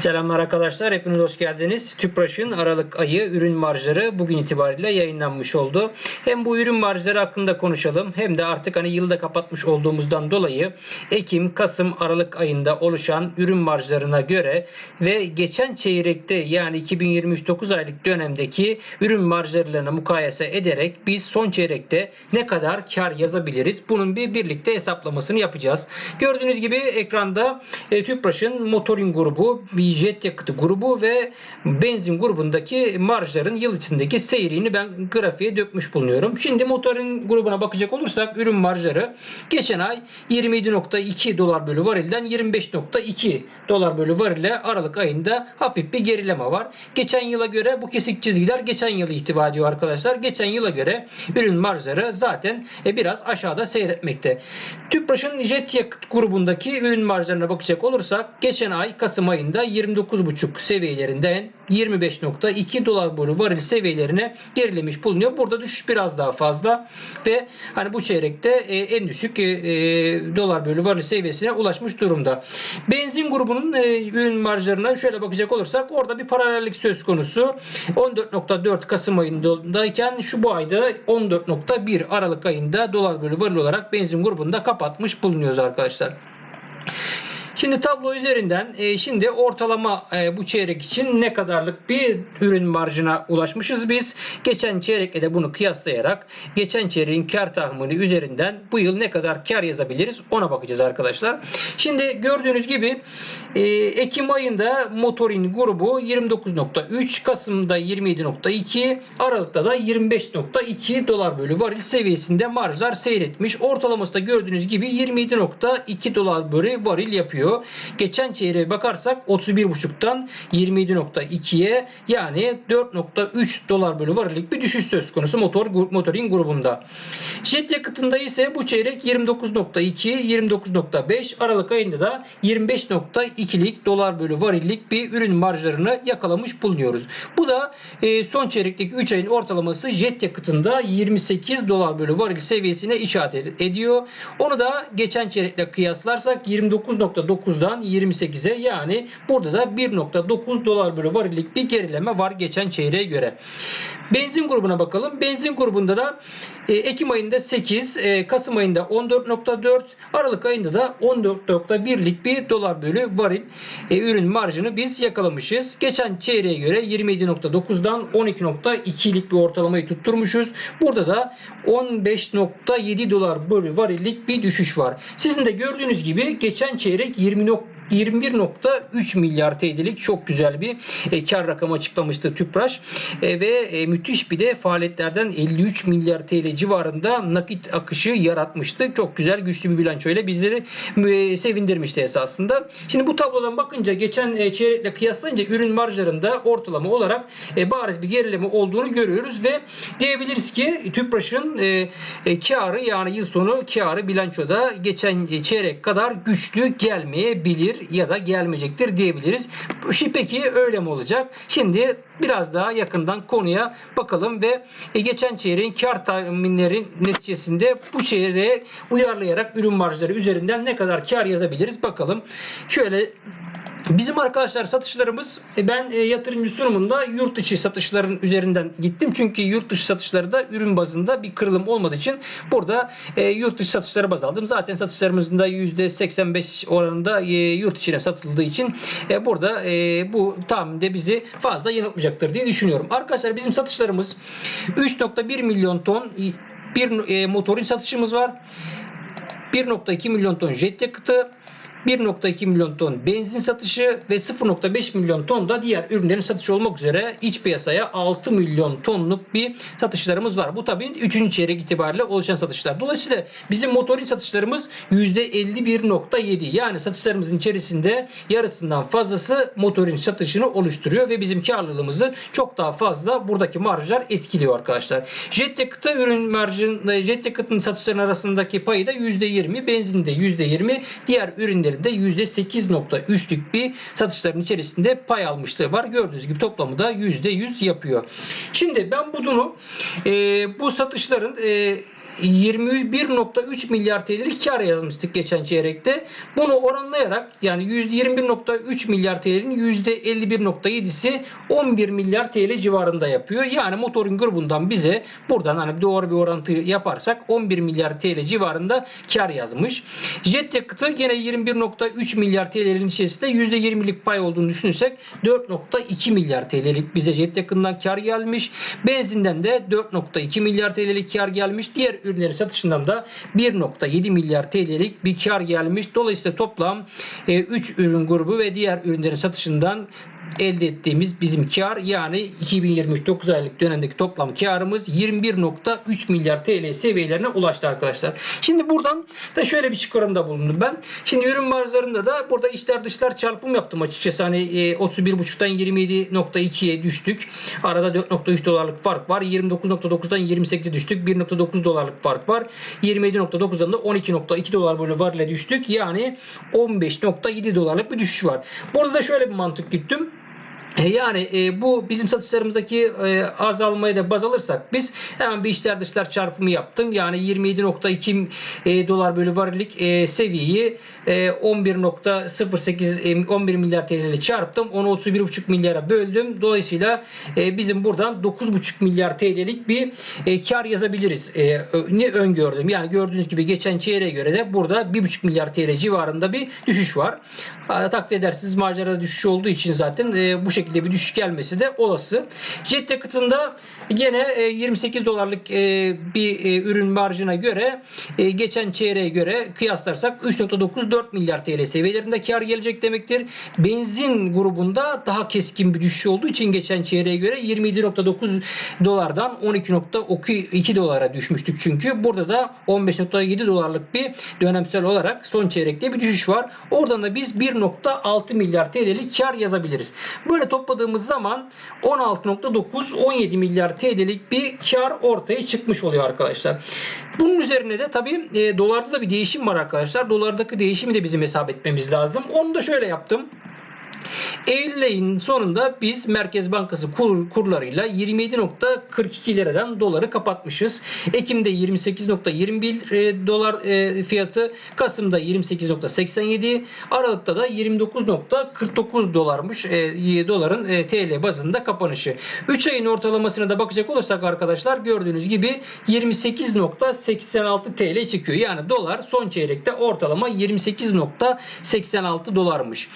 Selamlar arkadaşlar. Hepiniz hoş geldiniz. Tüpraş'ın Aralık ayı ürün marjları bugün itibariyle yayınlanmış oldu. Hem bu ürün marjları hakkında konuşalım hem de artık hani yılda kapatmış olduğumuzdan dolayı Ekim, Kasım, Aralık ayında oluşan ürün marjlarına göre ve geçen çeyrekte yani 2023 9 aylık dönemdeki ürün marjlarına mukayese ederek biz son çeyrekte ne kadar kar yazabiliriz? Bunun bir birlikte hesaplamasını yapacağız. Gördüğünüz gibi ekranda e, Tüpraş'ın motorin grubu, bir jet yakıtı grubu ve benzin grubundaki marjların yıl içindeki seyrini ben grafiğe dökmüş bulunuyorum. Şimdi motorin grubuna bakacak olursak ürün marjları geçen ay 27.2 dolar bölü varilden 25.2 dolar bölü varile Aralık ayında hafif bir gerileme var. Geçen yıla göre bu kesik çizgiler geçen yılı ihtiva ediyor arkadaşlar. Geçen yıla göre ürün marjları zaten e, biraz aşağıda seyretmekte. Tüpraş'ın jet yakıt grubundaki ürün marjlarına bakacak olursak geçen ay Kasım ayında 29.5 seviyelerinden 25.2 dolar bölü varil seviyelerine gerilemiş bulunuyor. Burada düşüş biraz daha fazla ve hani bu çeyrekte e, en düşük e, e, dolar bölü varil seviyesine ulaşmış durumda. Benzin grubunun e, ürün marjlarına şöyle bakacak olursak orada bir paralellik söz konusu. 14.4 Kasım ayındayken şu bu ayda 14.1 Aralık ayında dolar bölü varil olarak benzin grubunda kapatmış bulunuyoruz arkadaşlar. Şimdi tablo üzerinden e, şimdi ortalama e, bu çeyrek için ne kadarlık bir ürün marjına ulaşmışız biz. Geçen çeyrekle de bunu kıyaslayarak geçen çeyreğin kar tahmini üzerinden bu yıl ne kadar kar yazabiliriz ona bakacağız arkadaşlar. Şimdi gördüğünüz gibi e, Ekim ayında motorin grubu 29.3, Kasım'da 27.2, Aralık'ta da 25.2 dolar bölü varil seviyesinde marjlar seyretmiş. Ortalaması da gördüğünüz gibi 27.2 dolar bölü varil yapıyor. Geçen çeyreğe bakarsak 31.5'tan 27.2'ye yani 4.3 dolar bölü varillik bir düşüş söz konusu motor motorin grubunda. Jet yakıtında ise bu çeyrek 29.2, 29.5 Aralık ayında da 25.2'lik dolar bölü varillik bir ürün marjlarını yakalamış bulunuyoruz. Bu da e, son çeyrekteki 3 ayın ortalaması jet yakıtında 28 dolar bölü varil seviyesine işaret ediyor. Onu da geçen çeyrekle kıyaslarsak 29.9'dan 28'e yani burada da 1.9 dolar bölü varillik bir gerileme var geçen çeyreğe göre. Benzin grubuna bakalım. Benzin grubunda da e, Ekim ayında 8, e, Kasım ayında 14.4, Aralık ayında da 14.1'lik bir dolar bölü varil e, ürün marjını biz yakalamışız. Geçen çeyreğe göre 27.9'dan 12.2'lik bir ortalamayı tutturmuşuz. Burada da 15.7 dolar bölü varillik bir düşüş var. Sizin de gördüğünüz gibi geçen çeyrek 20 21.3 milyar TL'lik çok güzel bir e, kar rakamı açıklamıştı Tüpraş. E, ve e, müthiş bir de faaliyetlerden 53 milyar TL civarında nakit akışı yaratmıştı. Çok güzel güçlü bir bilançoyla bizleri e, sevindirmişti esasında. Şimdi bu tablodan bakınca geçen çeyrekle kıyaslayınca ürün marjlarında ortalama olarak e, bariz bir gerileme olduğunu görüyoruz ve diyebiliriz ki Tüpraş'ın karı yani yıl sonu karı bilançoda geçen çeyrek kadar güçlü gelmeyebilir ya da gelmeyecektir diyebiliriz. Peki öyle mi olacak? Şimdi biraz daha yakından konuya bakalım ve e, geçen çeyreğin kar tahminleri neticesinde bu çeyreğe uyarlayarak ürün marjları üzerinden ne kadar kar yazabiliriz bakalım. Şöyle Bizim arkadaşlar satışlarımız e, ben e, yatırımcı sunumunda yurt içi satışların üzerinden gittim. Çünkü yurt dışı satışları da ürün bazında bir kırılım olmadığı için burada e, yurt dışı satışları baz aldım. Zaten satışlarımızın da %85 oranında yurt içine satıldığı için burada bu tahminde bizi fazla yanıltmayacaktır diye düşünüyorum. Arkadaşlar bizim satışlarımız 3.1 milyon ton bir motorun satışımız var. 1.2 milyon ton jet yakıtı, 1.2 milyon ton benzin satışı ve 0.5 milyon ton da diğer ürünlerin satışı olmak üzere iç piyasaya 6 milyon tonluk bir satışlarımız var. Bu tabii 3. çeyrek itibariyle oluşan satışlar. Dolayısıyla bizim motorin satışlarımız %51.7 yani satışlarımızın içerisinde yarısından fazlası motorin satışını oluşturuyor ve bizim karlılığımızı çok daha fazla buradaki marjlar etkiliyor arkadaşlar. Jet yakıtı ürün marjın jet yakıtın satışların arasındaki payı da %20, benzinde %20, diğer ürünlerin ürünlerinde %8.3'lük bir satışların içerisinde pay almışlığı var. Gördüğünüz gibi toplamı da %100 yapıyor. Şimdi ben bunu e, bu satışların e, 21.3 milyar TL'lik kar yazmıştık geçen çeyrekte. Bunu oranlayarak yani 121.3 milyar TL'nin %51.7'si 11 milyar TL civarında yapıyor. Yani motorun grubundan bize buradan hani doğru bir orantı yaparsak 11 milyar TL civarında kar yazmış. Jet yakıtı gene 21.3 milyar TL'nin içerisinde %20'lik pay olduğunu düşünürsek 4.2 milyar TL'lik bize jet yakından kar gelmiş. Benzinden de 4.2 milyar TL'lik kar gelmiş. Diğer ürünlerin satışından da 1.7 milyar TL'lik bir kar gelmiş. Dolayısıyla toplam 3 ürün grubu ve diğer ürünlerin satışından elde ettiğimiz bizim kar yani 2023 9 aylık dönemdeki toplam karımız 21.3 milyar TL seviyelerine ulaştı arkadaşlar. Şimdi buradan da şöyle bir çıkarımda bulundum ben. Şimdi ürün marjlarında da burada içler dışlar çarpım yaptım açıkçası. Hani e, 31.5'tan 27.2'ye düştük. Arada 4.3 dolarlık fark var. 29.9'dan 28'e düştük. 1.9 dolarlık fark var. 27.9'dan da 12.2 dolar bölü varile düştük. Yani 15.7 dolarlık bir düşüş var. Burada da şöyle bir mantık gittim. E, Yani e, bu bizim satışlarımızdaki e, azalmayı da baz alırsak biz hemen bir içler dışlar çarpımı yaptım. Yani 27.2 e, dolar bölü varillik e, seviyeyi e, 11.08 e, 11 milyar TL ile çarptım. Onu 31.5 milyara böldüm. Dolayısıyla e, bizim buradan 9.5 milyar TL'lik bir e, kar yazabiliriz. E, ne öngördüm? Yani gördüğünüz gibi geçen çeyreğe göre de burada 1.5 milyar TL civarında bir düşüş var. Takdir edersiniz marjlara düşüş olduğu için zaten e, bu şekilde bir düşüş gelmesi de olası. Jet yakıtında gene e, 28 dolarlık e, bir e, ürün marjına göre e, geçen çeyreğe göre kıyaslarsak 3.94 milyar TL seviyelerinde kar gelecek demektir. Benzin grubunda daha keskin bir düşüş olduğu için geçen çeyreğe göre 27.9 dolardan 12.2 dolara düşmüştük çünkü. Burada da 15.7 dolarlık bir dönemsel olarak son çeyrekte bir düşüş var. Oradan da biz 1.6 milyar TL'lik kar yazabiliriz. Böyle topladığımız zaman 16.9-17 milyar TL'lik bir kar ortaya çıkmış oluyor arkadaşlar. Bunun üzerine de tabii e, dolarda da bir değişim var arkadaşlar. Dolardaki değişimi de bizim hesap etmemiz lazım. Onu da şöyle yaptım. Eylül ayının sonunda biz Merkez Bankası kur, kurlarıyla 27.42 liradan doları kapatmışız. Ekim'de 28.21 e, dolar e, fiyatı, Kasım'da 28.87, Aralık'ta da 29.49 dolarmış e, doların TL bazında kapanışı. 3 ayın ortalamasına da bakacak olursak arkadaşlar gördüğünüz gibi 28.86 TL çıkıyor. Yani dolar son çeyrekte ortalama 28.86 dolarmış.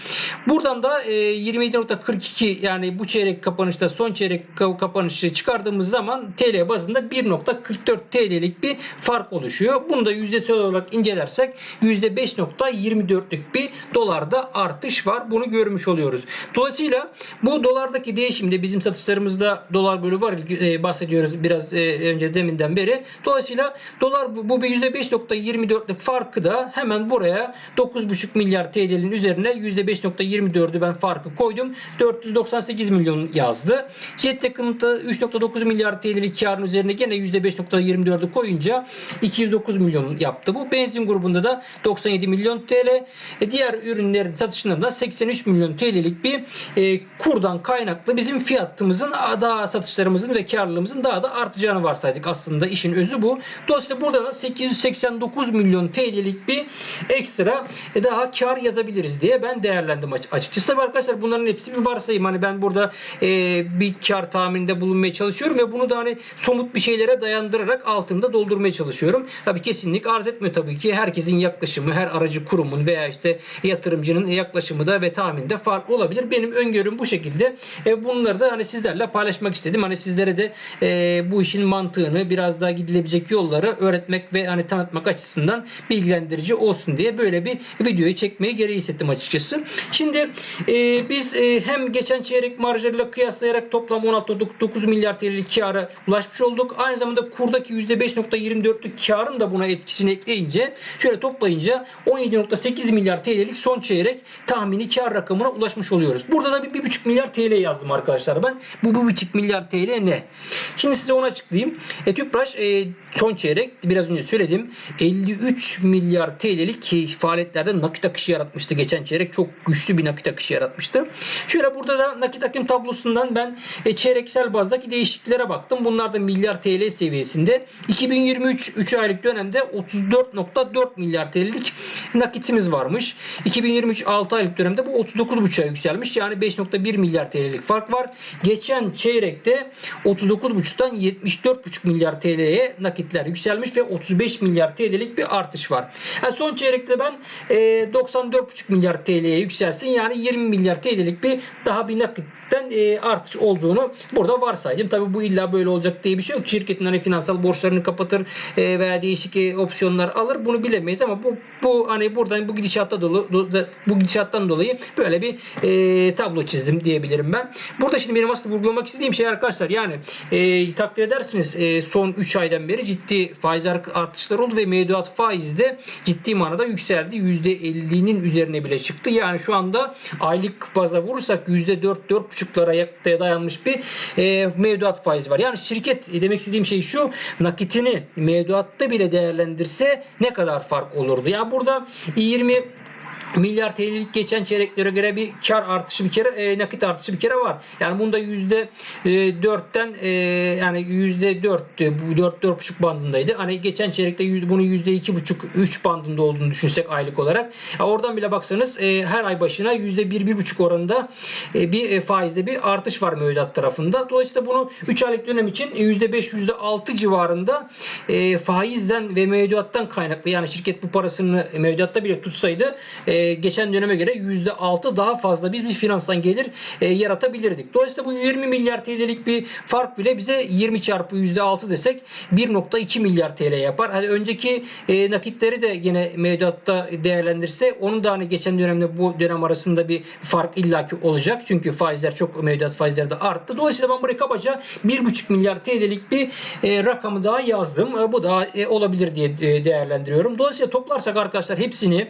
Buradan da e, 27.42 yani bu çeyrek kapanışta son çeyrek ka- kapanışı çıkardığımız zaman TL bazında 1.44 TL'lik bir fark oluşuyor. Bunu da yüzdesel olarak incelersek %5.24'lük bir dolarda artış var. Bunu görmüş oluyoruz. Dolayısıyla bu dolardaki değişimde bizim satışlarımızda dolar bölü var e, bahsediyoruz biraz e, önce deminden beri. Dolayısıyla dolar bu, bu bir %5.24'lük farkı da hemen buraya 9.5 milyar TL'nin üzerine %5.24'ü ben farkı koydum. 498 milyon yazdı. Jet yakıtı 3.9 milyar TL'lik karın üzerine gene %5.24'ü koyunca 209 milyon yaptı. Bu benzin grubunda da 97 milyon TL. E, diğer ürünlerin satışında da 83 milyon TL'lik bir e, kurdan kaynaklı bizim fiyatımızın daha satışlarımızın ve karlılığımızın daha da artacağını varsaydık. Aslında işin özü bu. Dolayısıyla burada da 889 milyon TL'lik bir ekstra e, daha kar yazabiliriz diye ben değerlendim açıkçası. Tabii arkadaşlar bunların hepsi bir varsayım. Hani ben burada e, bir kar tahmininde bulunmaya çalışıyorum ve bunu da hani somut bir şeylere dayandırarak altında doldurmaya çalışıyorum. Tabii kesinlik arz etmiyor tabii ki. Herkesin yaklaşımı, her aracı kurumun veya işte yatırımcının yaklaşımı da ve tahminde farklı olabilir. Benim öngörüm bu şekilde. E, bunları da hani sizlerle paylaşmak istedim. Hani sizlere de e, bu işin mantığını biraz daha gidilebilecek yolları öğretmek ve hani tanıtmak açısından bilgilendirici olsun diye böyle bir videoyu çekmeyi gereği hissettim açıkçası. Şimdi e, biz e, hem geçen çeyrek marjlarıyla kıyaslayarak toplam 16.9 milyar TL'lik kâra ulaşmış olduk. Aynı zamanda kurdaki %5.24'lük karın da buna etkisini ekleyince şöyle toplayınca 17.8 milyar TL'lik son çeyrek tahmini kar rakamına ulaşmış oluyoruz. Burada da bir 1.5 milyar TL yazdım arkadaşlar ben. Bu 1.5 milyar TL ne? Şimdi size onu açıklayayım. E, Tüpraş e, son çeyrek biraz önce söyledim 53 milyar TL'lik faaliyetlerde nakit akışı yaratmıştı geçen çeyrek. Çok güçlü bir nakit akışı yaratmıştı. Şöyle burada da nakit akım tablosundan ben e, çeyreksel bazdaki değişikliklere baktım. Bunlar da milyar TL seviyesinde. 2023 3 aylık dönemde 34.4 milyar TL'lik nakitimiz varmış. 2023 6 aylık dönemde bu 39.5'a yükselmiş. Yani 5.1 milyar TL'lik fark var. Geçen çeyrekte 39.5'tan 74.5 milyar TL'ye nakitler yükselmiş ve 35 milyar TL'lik bir artış var. Yani son çeyrekte ben e, 94.5 milyar TL'ye yükselsin yani 20 milyar TL'lik bir daha bir nakitten e, artış olduğunu burada varsaydım. Tabi bu illa böyle olacak diye bir şey yok. Şirketin hani finansal borçlarını kapatır e, veya değişik e, opsiyonlar alır bunu bilemeyiz ama bu bu hani buradan bu gidişatta dolu do- bu gidişattan dolayı böyle bir e, tablo çizdim diyebilirim ben. Burada şimdi benim aslında vurgulamak istediğim şey arkadaşlar yani e, takdir edersiniz e, son 3 aydan beri ciddi faiz artışlar oldu ve mevduat faizi de ciddi manada yükseldi. %50'nin üzerine bile çıktı. Yani şu anda aylık baza vurursak %4-4,5'lara dayanmış bir e, mevduat faizi var. Yani şirket e, demek istediğim şey şu nakitini mevduatta bile değerlendirse ne kadar fark olurdu? Ya burada 20 milyar TL'lik geçen çeyreklere göre bir kar artışı bir kere e, nakit artışı bir kere var. Yani bunda yüzde e, dörtten e, yani yüzde dört bu dört dört buçuk bandındaydı. Hani geçen çeyrekte yüzde bunu yüzde iki buçuk üç bandında olduğunu düşünsek aylık olarak. Ya oradan bile baksanız e, her ay başına yüzde bir bir buçuk oranında e, bir e, faizde bir artış var mevduat tarafında. Dolayısıyla bunu 3 aylık dönem için yüzde beş yüzde altı civarında e, faizden ve mevduattan kaynaklı yani şirket bu parasını mevduatta bile tutsaydı e, geçen döneme göre %6 daha fazla bir, bir finanstan gelir e, yaratabilirdik. Dolayısıyla bu 20 milyar TL'lik bir fark bile bize 20 çarpı %6 desek 1.2 milyar TL yapar. Hani önceki e, nakitleri de yine mevduatta değerlendirse onun da hani geçen dönemle bu dönem arasında bir fark illaki olacak. Çünkü faizler çok mevduat faizleri de arttı. Dolayısıyla ben buraya kabaca 1.5 milyar TL'lik bir e, rakamı daha yazdım. E, bu da e, olabilir diye e, değerlendiriyorum. Dolayısıyla toplarsak arkadaşlar hepsini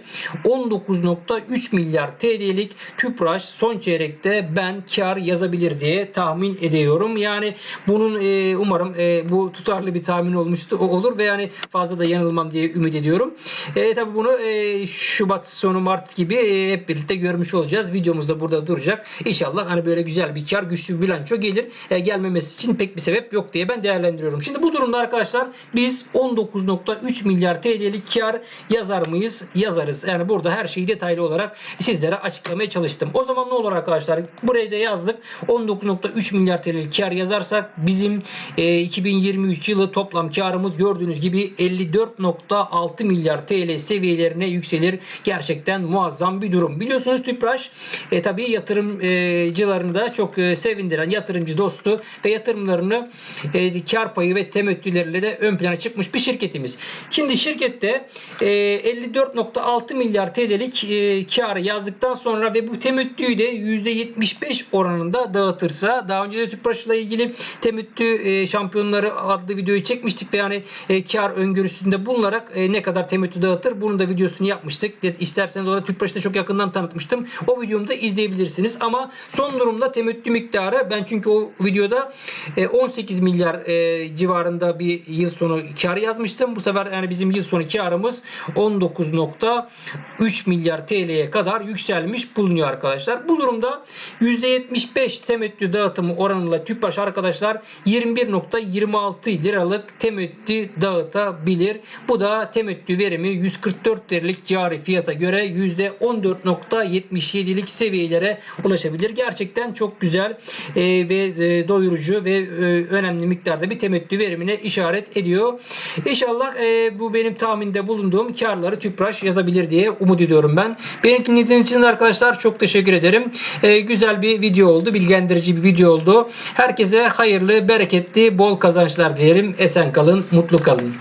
19.3 milyar TL'lik Tüpraş son çeyrekte ben kar yazabilir diye tahmin ediyorum. Yani bunun e, umarım e, bu tutarlı bir tahmin olmuştu olur ve yani fazla da yanılmam diye ümit ediyorum. E, tabi bunu e, Şubat sonu Mart gibi e, hep birlikte görmüş olacağız. Videomuz da burada duracak. İnşallah hani böyle güzel bir kar, güçlü bir bilanço gelir. E, gelmemesi için pek bir sebep yok diye ben değerlendiriyorum. Şimdi bu durumda arkadaşlar biz 19.3 milyar TL'lik kar yazar mıyız? Yazarız. Yani burada her şeyi detaylı olarak sizlere açıklamaya çalıştım. O zaman ne olur arkadaşlar? Buraya da yazdık. 19.3 milyar TL'lik kar yazarsak bizim e, 2023 yılı toplam karımız gördüğünüz gibi 54.6 milyar TL seviyelerine yükselir. Gerçekten muazzam bir durum. Biliyorsunuz Tüpraş e, tabii yatırımcılarını da çok e, sevindiren yatırımcı dostu ve yatırımlarını e, kar payı ve temettüleriyle de ön plana çıkmış bir şirketimiz. Şimdi şirkette e, 54.6 milyar TL'lik e, karı yazdıktan sonra ve bu temettüyü de %75 oranında dağıtırsa daha önce de Tüpraş ile ilgili temettü e, şampiyonları adlı videoyu çekmiştik ve yani e, kar öngörüsünde bulunarak e, ne kadar temettü dağıtır bunun da videosunu yapmıştık. İsterseniz orada Tüpraş'ı da çok yakından tanıtmıştım. O videomu da izleyebilirsiniz ama son durumda temettü miktarı ben çünkü o videoda e, 18 milyar e, civarında bir yıl sonu kar yazmıştım. Bu sefer yani bizim yıl sonu karımız 19.3 milyar TL'ye kadar yükselmiş bulunuyor arkadaşlar. Bu durumda %75 temettü dağıtımı oranıyla Tüpraş arkadaşlar 21.26 liralık temettü dağıtabilir. Bu da temettü verimi 144 liralık cari fiyata göre %14.77'lik seviyelere ulaşabilir. Gerçekten çok güzel e, ve e, doyurucu ve e, önemli miktarda bir temettü verimine işaret ediyor. İnşallah bu benim tahminde bulunduğum karları Tüpraş yazabilir diye umut ediyorum ben. Beni dinlediğiniz için arkadaşlar çok teşekkür ederim. E, güzel bir video oldu. Bilgilendirici bir video oldu. Herkese hayırlı, bereketli, bol kazançlar dilerim. Esen kalın, mutlu kalın.